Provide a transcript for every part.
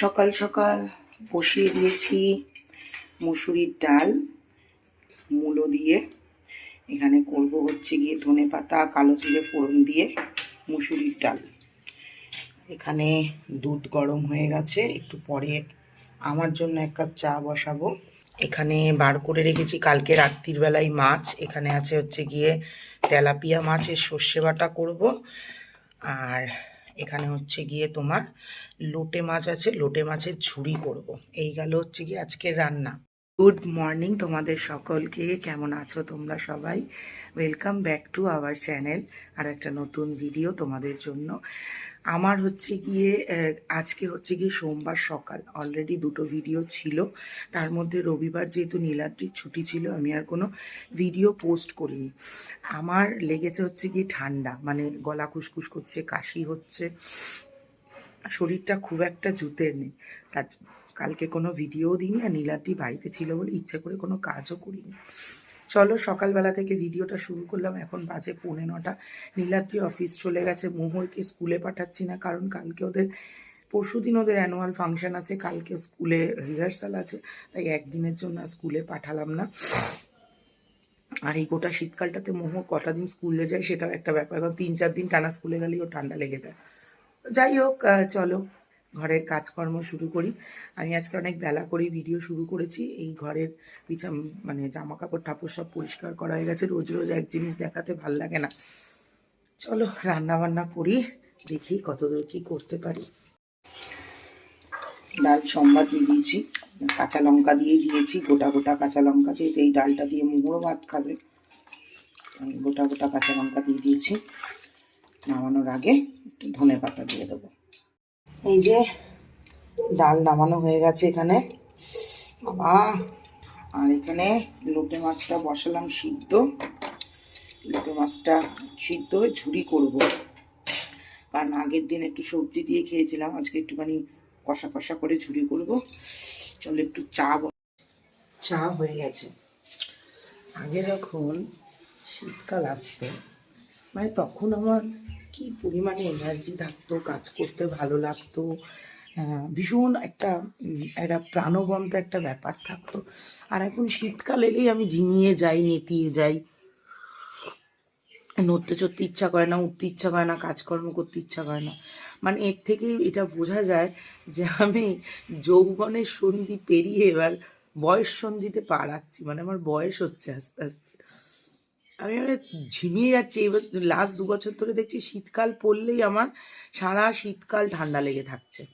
সকাল সকাল বসিয়ে দিয়েছি মুসুরির ডাল, মূলো দিয়ে। এখানে করব হচ্ছে গিয়ে ধনে পাতা, কালো জিরে ফোড়ন দিয়ে মুসুরির ডাল। এখানে দুধ গরম হয়ে গেছে, একটু পরে আমার জন্য এক কাপ চা বসাবো। এখানে বার করে রেখেছি কালকে রাত্রির বেলায় মাছ, এখানে আছে হচ্ছে গিয়ে তেলাপিয়া মাছের সর্ষে বাটা করব। আর এখানে হচ্ছে গিয়ে তোমার লোটে মাছ আছে, লোটে মাছের ঝুড়ি করব। এই গেল হচ্ছে গিয়ে আজকের রান্না। গুড মর্নিং তোমাদের সকলকে, কেমন আছো তোমরা সবাই? Welcome back to our channel আর একটা নতুন ভিডিও তোমাদের জন্য। আমার হচ্ছে গিয়ে আজকে হচ্ছে গিয়ে সোমবার সকাল। অলরেডি দুটো ভিডিও ছিল। তার মধ্যে রবিবার যেহেতু নীলাদ্রির ছুটি ছিল, আমি আর কোনো ভিডিও পোস্ট করিনি। আমার লেগেছে হচ্ছে গিয়ে ঠান্ডা মানে গলা খুসখুস করছে, কাশি হচ্ছে। শরীরটা খুব একটা জুতের নেই। তার কালকে কোনো ভিডিও দিইনি আর নীলাদ্রি বাড়িতে ছিল বলে ইচ্ছে করে কোনো কাজও করিনি। চলো সকালবেলা থেকে ভিডিওটা শুরু করলাম। এখন বাজে পৌনে নটা। নীলাদ্রি অফিস চলে গেছে। মোহরকে স্কুলে পাঠাচ্ছি না, কারণ কালকে ওদের, পরশুদিন ওদের অ্যানুয়াল ফাংশন আছে। কালকে স্কুলে রিহার্সাল আছে। তাই একদিনের জন্য স্কুলে পাঠালাম না। আর এই গোটা শীতকালটাতে মোহর কটা দিন স্কুলে যায় সেটাও একটা ব্যাপার। কারণ তিন চার দিন টানা স্কুলে গেলেই ও ঠান্ডা লেগে যায়। যাই হোক চলো। ঘরের কাজকর্ম শুরু করি। আমি আজকে অনেক বেলা করেই ভিডিও শুরু করেছি। এই ঘরের বিছা মানে জামা কাপড় ঠাপড় সব পরিষ্কার করা হয়ে গেছে। রোজ রোজ এক জিনিস দেখাতে ভালো লাগে না। চলো রান্না বান্না করি, দেখি কতদূর কি করতে পারি। ডাল সম্বাদ দিয়ে দিয়েছি। কাঁচা লঙ্কা দিয়ে দিয়েছি। গোটা গোটা কাঁচা লঙ্কা যেহেতু এই ডালটা দিয়ে মুগুরো ভাত খাবে, তাই গোটা গোটা কাঁচা লঙ্কা দিয়ে দিয়েছি। নামানোর আগে একটু ধনে পাতা দিয়ে দেবো। এই যে ডাল নামানো হয়ে গেছে এখানে। বাবা, আর এখানে লোটে মাছটা বসালাম সিদ্ধ। লোটে মাছটা সিদ্ধ হয়ে ঝুরি করব। কারণ আগের দিন একটু সবজি দিয়ে খেয়েছিলাম, আজকে একটুখানি কষা কষা করে ঝুরি করব। চলো একটু চা চা হয়ে গেছে। আগে যখন শীতকাল আসতো মানে তখন আমার কি পরিমাণে এনার্জি থাকতো, কাজ করতে ভালো লাগতো ভীষণ একটা একটা প্রাণবন্ত একটা ব্যাপার থাকতো। আর এখন শীতকাল এলেই আমি ঝিমিয়ে যাই, নেতিয়ে যাই। নড়তে চড়তে ইচ্ছা করে না, উঠতে ইচ্ছা করে না, কাজকর্ম করতে ইচ্ছা করে না। মানে এর থেকেই এটা বোঝা যায় যে আমি যৌবনের সন্ধি পেরিয়ে এবার বয়স সন্ধিতে পা রাখছি মানে আমার বয়স হচ্ছে আস্তে আস্তে। আমি মানে ঝিমিয়ে যাচ্ছি। এবার লাস্ট দু বছর ধরে দেখছি শীতকাল পড়লেই আমার সারা শীতকাল ঠান্ডা লেগে থাকছে।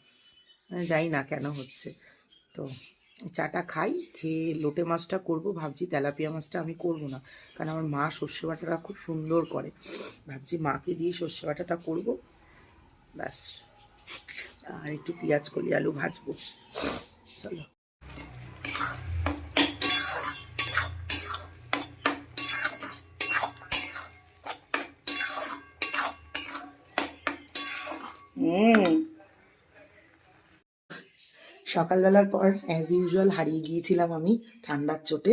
মানে জানি না কেন হচ্ছে। তো চাটা খাই, খেয়ে লোটে মাছটা করব। ভাবছি তেলাপিয়া মাছটা আমি করব না। কারণ আমার মা সর্ষে বাটাটা খুব সুন্দর করে। ভাবছি মাকে দিয়ে সর্ষে বাটাটা করব। ব্যাস। আর একটু পেঁয়াজ কলি, আলু ভাজবো। চলো। সকালবেলার পর অ্যাজ ইউজুয়াল হারিয়ে গিয়েছিলাম আমি ঠান্ডার চোটে।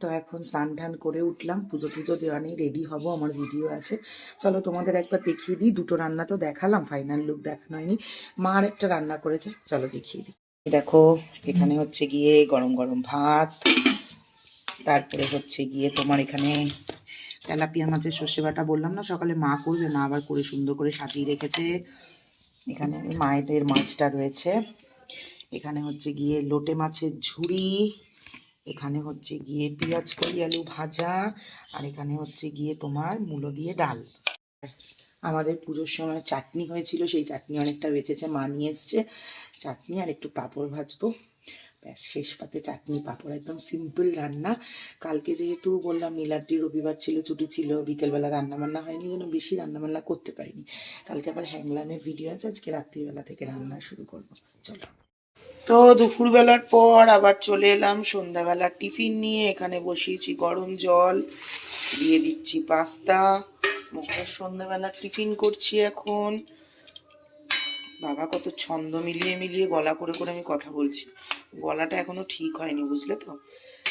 তো এখন স্নান টান করে উঠলাম, পুজো পুজো দেওয়া নেই রেডি হব, আমার ভিডিও আছে। চলো তোমাদের একবার দেখিয়ে দিই, দুটো রান্না তো দেখালাম ফাইনাল লুক দেখানো হয়নি। মা আর একটা রান্না করেছে, চলো দেখিয়ে দিই। দেখো, এখানে হচ্ছে গিয়ে গরম গরম ভাত, তারপরে হচ্ছে গিয়ে তোমার এখানে তেলাপিয়া মাছের সর্ষে বাটা বললাম না, সকালে মা করবে, মা আবার করে সুন্দর করে সাজিয়ে রেখেছে। এখানে মায়েদের মাছটা রয়েছে। এখানে হচ্ছে গিয়ে লোটে মাছের ঝুড়ি, এখানে হচ্ছে গিয়ে পেঁয়াজ কলি আলু ভাজা, আর এখানে হচ্ছে গিয়ে তোমার মূলো দিয়ে ডাল। আমাদের পুজোর সময় চাটনি হয়েছিল, সেই চাটনি অনেকটা বেঁচেছে, মা নিয়ে এসছে। চাটনি আর একটু পাঁপড় ভাজবো। ব্যাস, শেষ পাতে চাটনি, পাঁপড়, একদম সিম্পল রান্না। কালকে যেহেতু বললাম, নীলাদ্রি রবিবার ছিল, ছুটি ছিল, বিকেলবেলা রান্না বান্না হয়নি জন্য বেশি রান্না বান্না করতে পারিনি। কালকে আবার হ্যাংলামের ভিডিও আছে, আজকে রাত্রিবেলা থেকে রান্না শুরু করব। চলো। তো দুপুরবেলার পর আবার চলে এলাম, সন্ধ্যাবেলার টিফিন নিয়ে এখানে বসিয়েছি গরম জল, দিয়ে দিচ্ছি পাস্তা, মুখের সন্ধ্যাবেলার টিফিন করছি এখন। বাবা কত ছন্দ মিলিয়ে মিলিয়ে গলা করে করে আমি কথা বলছি। গলাটা এখনও ঠিক হয়নি, বুঝলে তো?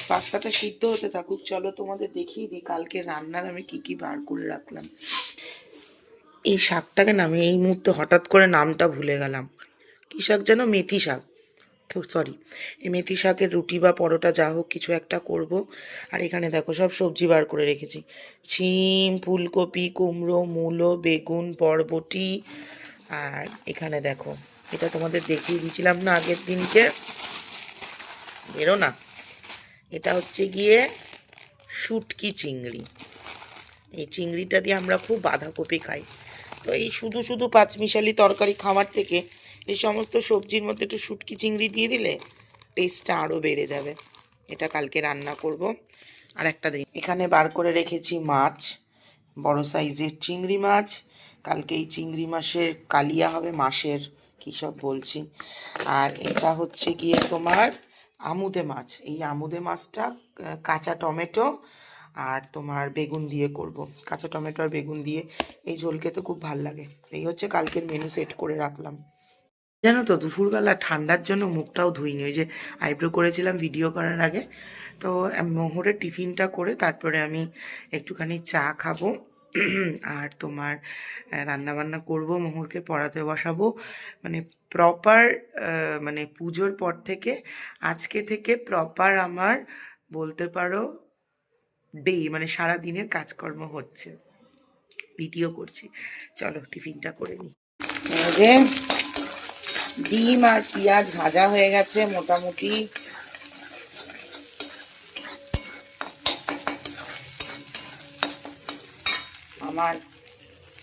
পাস্তাটা সিদ্ধ হতে থাকুক, চলো তোমাদের দেখিয়ে দিই কালকে রান্নার আমি কি কি বার করে রাখলাম। এই শাকটাকে নামে এই মুহূর্তে হঠাৎ করে নামটা ভুলে গেলাম। কি শাক যেন, মেথি শাক। সরি মেথি শাকের রুটি বা পরোটা যা হোক কিছু একটা করব। আর এখানে দেখো সব সবজি বার করে রেখেছি। ছিম, ফুলকপি, কুমড়ো, মূলো, বেগুন, বরবটি। আর এখানে দেখো, এটা তোমাদের দেখিয়ে দিয়েছিলাম না আগের দিনকে। বেরো না। এটা হচ্ছে গিয়ে শুটকি চিংড়ি। এই চিংড়িটা দিয়ে আমরা খুব বাঁধাকপি খাই। তো এই শুধু শুধু পাঁচমিশালি তরকারি খাওয়ার থেকে এই সমস্ত সবজির মধ্যে একটু শুটকি চিংড়ি দিয়ে দিলে টেস্টটা আরও বেড়ে যাবে। এটা কালকে রান্না করব। আর একটা দিন। এখানে বার করে রেখেছি মাছ, বড় সাইজের চিংড়ি মাছ। কালকে এই চিংড়ি মাছের কালিয়া হবে মাসের কী সব বলছি। আর এটা হচ্ছে গিয়ে তোমার আমুদে মাছ। এই আমুদে মাছটা কাঁচা টমেটো আর তোমার বেগুন দিয়ে করব। কাঁচা টমেটো আর বেগুন দিয়ে এই ঝোলকে তো খুব ভালো লাগে। এই হচ্ছে কালকের মেনু সেট করে রাখলাম। জানো তো, দুপুরবেলা ঠান্ডার জন্য মুখটাও ধুইনি। ওই যে আইব্রো করেছিলাম ভিডিও করার আগে। তো মোহরের টিফিনটা করে তারপরে আমি একটুখানি চা খাব, আর তোমার রান্না বান্না করব, মোহরকে পড়াতে বসাবো। মানে প্রপার মানে পুজোর পর থেকে, আজকে থেকে প্রপার আমার বলতে পারো ডে মানে সারা দিনের কাজকর্ম হচ্ছে। ভিডিও করছি। চলো টিফিনটা করে নিই। ডিম আর পেঁয়াজ ভাজা হয়ে গেছে মোটামুটি। আমার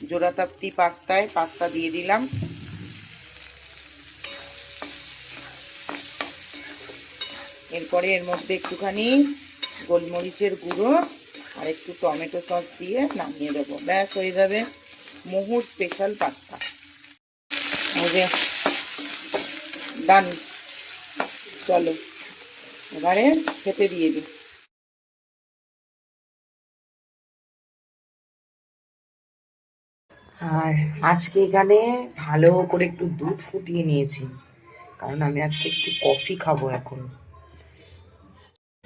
জোড়াতাপ্তি পাস্তায় পাস্তা দিয়ে দিলাম। এরপরে এর মধ্যে একটুখানি গোলমরিচের গুঁড়ো আর একটু টমেটো সস দিয়ে নামিয়ে দেবো। ব্যাস, হয়ে যাবে মোহুর স্পেশাল পাস্তা। ডান। চলো, এবারে খেতে দিয়ে দিই। আর আজকে এখানে ভালো করে একটু দুধ ফুটিয়ে নিয়েছি, কারণ আমি আজকে একটু কফি খাব এখন।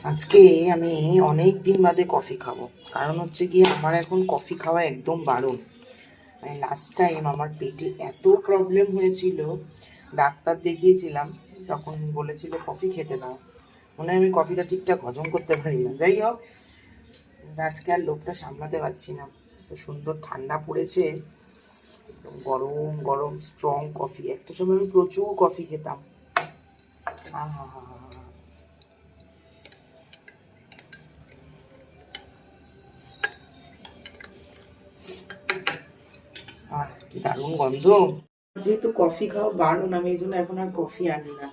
আজকে আমি অনেক দিন বাদে কফি খাব, কারণ হচ্ছে গিয়ে আমার এখন কফি খাওয়া একদম বারণ। মানে লাস্ট টাইম আমার পেটে এত প্রবলেম হয়েছিল ডাক্তার দেখিয়েছিলাম, তখন বলেছিল, কফি খেতে না মনে হয় আমি কফিটা ঠিকঠাক হজম করতে পারি না। যাই হোক, আজকে আর লোকটা সামলাতে পারছি না। তো সুন্দর ঠান্ডা পড়েছে, একদম গরম গরম স্ট্রং কফি একটা সময় আমি প্রচুর কফি খেতাম। আহ, কি দারুণ গন্ধ। যেহেতু কফি খাওয়া বারণ আমি এই জন্য এখন আর কফি আনি না।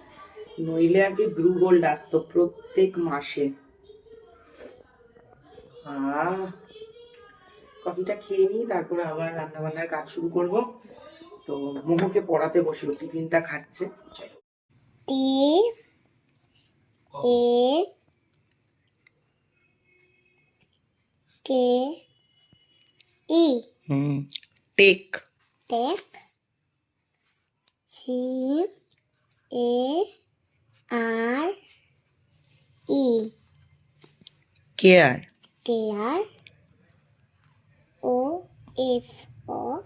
নইলে আগে ব্রু গোল্ড আসতো প্রত্যেক মাসে। কফিটা খেয়ে নিই তারপরে আবার রান্না বান্নার কাজ শুরু করব। তো মোমোকে পড়াতে বসল টিফিনটা খাচ্ছে। Take. Take C A R E. Care. Care. O F O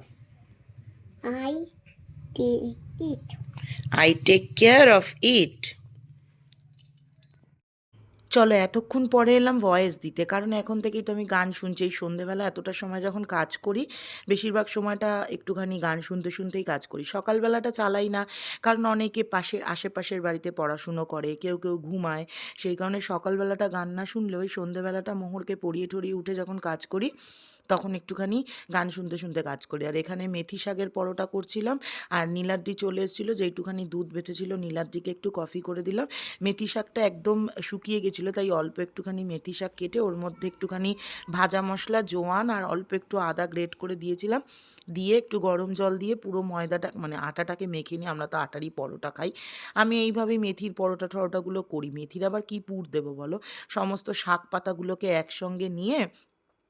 I T it. I take care of it. চলো এতক্ষণ পরে এলাম ভয়েস দিতে। কারণ এখন থেকেই তো আমি গান শুনছি। এই সন্ধেবেলা এতটা সময় যখন কাজ করি, বেশিরভাগ সময়টা একটুখানি গান শুনতে শুনতেই কাজ করি। সকালবেলাটা চালাই না, কারণ অনেকে পাশের, আশেপাশের বাড়িতে পড়াশুনো করে, কেউ কেউ ঘুমায়। সেই কারণে সকালবেলাটা গান না শুনলে ওই সন্ধেবেলাটা মোহরকে পড়িয়ে টড়িয়ে উঠে যখন কাজ করি তখন একটুখানি গান শুনতে শুনতে কাজ করি। আর এখানে মেথি শাকের পরোটা করছিলাম আর নীলাদ্রি চলে এসেছিল যে একটুখানি দুধ বেঁচেছিল নীলাদ্রিকে একটু কফি করে দিলাম। মেথি শাকটা একদম শুকিয়ে গেছিল, তাই অল্প একটুখানি মেথি শাক কেটে ওর মধ্যে একটুখানি ভাজা মশলা, জোয়ান আর অল্প একটু আদা গ্রেট করে দিয়েছিলাম। দিয়ে একটু গরম জল দিয়ে পুরো ময়দাটা মানে আটাটাকে মেখে নিয়ে আমরা তো আটারই পরোটা খাই। আমি এইভাবেই মেথির পরোটা টরোটাগুলো করি। মেথির আবার কি পুর দেবো বলো? সমস্ত শাক পাতাগুলোকে একসঙ্গে নিয়ে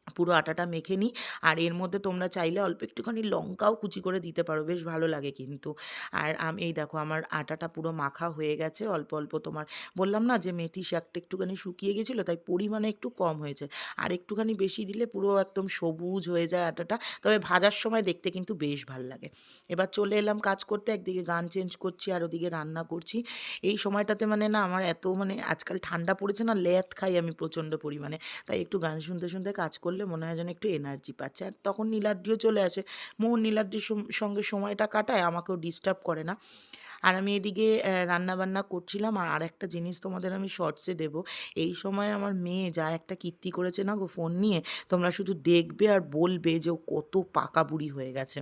পুরো আটাটা মেখে নিই। আর এর মধ্যে তোমরা চাইলে অল্প একটুখানি লঙ্কাও কুচি করে দিতে পারো, বেশ ভালো লাগে কিন্তু। আর আমি, এই দেখো আমার আটাটা পুরো মাখা হয়ে গেছে, অল্প অল্প তোমার, বললাম না যে মেথি শাকটা একটুখানি শুকিয়ে গেছিল, তাই পরিমাণে একটু কম হয়েছে। আর একটুখানি বেশি দিলে পুরো একদম সবুজ হয়ে যায় আটাটা, তবে ভাজার সময় দেখতে কিন্তু বেশ ভালো লাগে। এবার চলে এলাম কাজ করতে, একদিকে গান চেঞ্জ করছি, আর ওদিকে রান্না করছি। এই সময়টাতে মানে না আমার এত মানে আজকাল ঠান্ডা পড়েছে না লেথ খাই আমি প্রচণ্ড পরিমাণে। তাই একটু গান শুনতে শুনতে কাজ করলে মনে হয় যেন একটু এনার্জি পাচ্ছে। আর তখন নীলাদ্রিও চলে আসে। মোহন নীলাদ্রির সঙ্গে সময়টা কাটায়, আমাকেও ডিস্টার্ব করে না। আর আমি এদিকে রান্নাবান্না করছিলাম। আর আরেকটা জিনিস তোমাদের আমি শর্টসে দেবো। এই সময় আমার মেয়ে যা একটা কীর্তি করেছে না গো ফোন নিয়ে, তোমরা শুধু দেখবে আর বলবে যে ও কত পাকা বুড়ি হয়ে গেছে।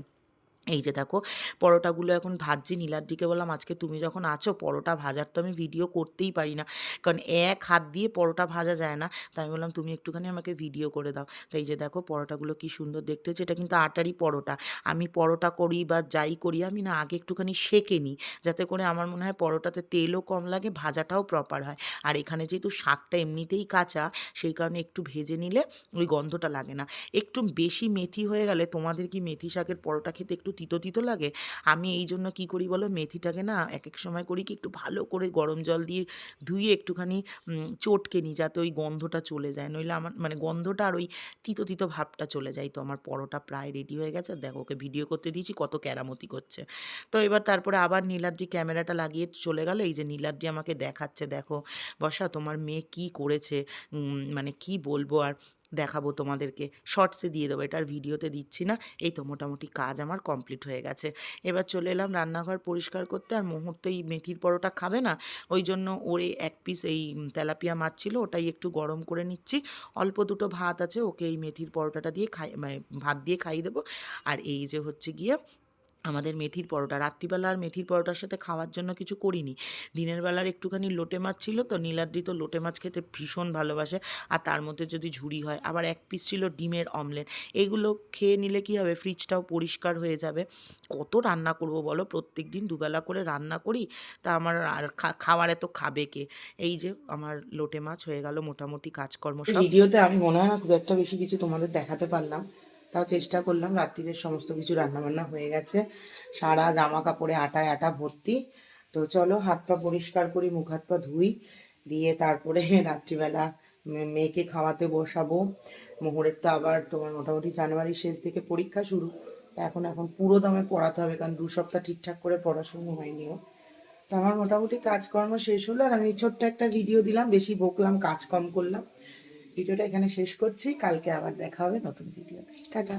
এই যে দেখো, পরোটাগুলো এখন ভাজছি নীলাদ্রিকে বললাম আজকে তুমি যখন আছো, পরোটা ভাজার তো আমি ভিডিও করতেই পারি না। কারণ এক হাত দিয়ে পরোটা ভাজা যায় না। তাই আমি বললাম, তুমি একটুখানি আমাকে ভিডিও করে দাও। তো এই যে দেখো, পরোটাগুলো কি সুন্দর দেখতে হচ্ছে এটা কিন্তু আটারই পরোটা। আমি পরোটা করি বা যাই করি, আমি না আগে একটুখানি সেঁকে নিই। যাতে করে আমার মনে হয় পরোটাতে তেলও কম লাগে, ভাজাটাও প্রপার হয়। আর এখানে যেহেতু শাকটা এমনিতেই কাঁচা, সেই কারণে একটু ভেজে নিলে ওই গন্ধটা লাগে না। একটু বেশি মেথি হয়ে গেলে তোমাদের কি মেথি শাকের পরোটা খেতে একটু তিতো তিতো লাগে। আমি এই জন্য কী করি বলো? মেথিটাকে না এক এক সময় করি কি একটু ভালো করে গরম জল দিয়ে ধুয়ে একটুখানি চটকে নিই যাতে ওই গন্ধটা চলে যায়। নইলে আমার মানে গন্ধটা আর ওই তিতো তিতো ভাবটা চলে যায়। তো আমার পরোটা প্রায় রেডি হয়ে গেছে। দেখো ওকে ভিডিও করতে দিয়েছি, কত কেরামতি করছে। তো এবার তারপরে আবার নীলাদ্রি ক্যামেরাটা লাগিয়ে চলে গেল। এই যে নীলাদ্রি আমাকে দেখাচ্ছে, দেখো। বসা, তোমার মেয়ে কি করেছে? মানে কি বলব? আর দেখাবো তোমাদেরকে। শর্টসে দিয়ে দেবো, এটা আর ভিডিওতে দিচ্ছি না। এই তো মোটামুটি কাজ আমার কমপ্লিট হয়ে গেছে। এবার চলে এলাম রান্নাঘর পরিষ্কার করতে। আর মুহূর্তে এই মেথির পরোটা খাবে না? ওই জন্য ওরে এক পিস এই তেলাপিয়া মাছ ছিল, ওটাই একটু গরম করে নিচ্ছি। অল্প দুটো ভাত আছে, ওকে এই মেথির পরোটাটা দিয়ে খাই মানে ভাত দিয়ে খাইয়ে দেবো। আর এই যে হচ্ছে গিয়ে আমাদের মেথির পরোটা। রাত্রিবেলা আর মেথির পরোটার সাথে খাওয়ার জন্য কিছু করিনি। দিনের বেলার একটুখানি লোটে মাছ ছিল তো, নীলাদ্রি তো লোটে মাছ খেতে ভীষণ ভালোবাসে। আর তার মধ্যে যদি ঝুড়ি হয়, আবার এক পিস ছিল ডিমের অমলেট এগুলো খেয়ে নিলে কি হবে? ফ্রিজটাও পরিষ্কার হয়ে যাবে। কত রান্না করব বলো? প্রত্যেক দিন দুবেলা করে রান্না করি, তা আমার আর খাওয়ার এত খাবে কে? এই যে আমার লোটে মাছ হয়ে গেল, মোটামুটি কাজকর্ম ভিডিওতে আমি মনে হয় না খুব একটা বেশি কিছু তোমাদের দেখাতে পারলাম। তাও চেষ্টা করলাম রাত্রিরের সমস্ত কিছু রান্নাবান্না হয়ে গেছে। সারা জামা কাপড়ে আটায় আটা ভর্তি। তো চলো, হাত পা পরিষ্কার করি, মুখ হাত পা ধুই। দিয়ে তারপরে রাত্রিবেলা মেয়েকে খাওয়াতে বসাবো। মোহরের তো আবার তোমার মোটামুটি জানুয়ারির শেষ থেকে পরীক্ষা শুরু। এখন এখন পুরো দামে পড়াতে হবে, কারণ দু সপ্তাহ ঠিকঠাক করে পড়াশুনো হয়নিও তো আমার মোটামুটি কাজকর্ম শেষ হলো, আর আমি ছোট্ট একটা ভিডিও দিলাম, বেশি বকলাম, কাজ কম করলাম। ভিডিওটা এখানে শেষ করছি। কালকে আবার দেখা হবে নতুন ভিডিওতে। টাটা।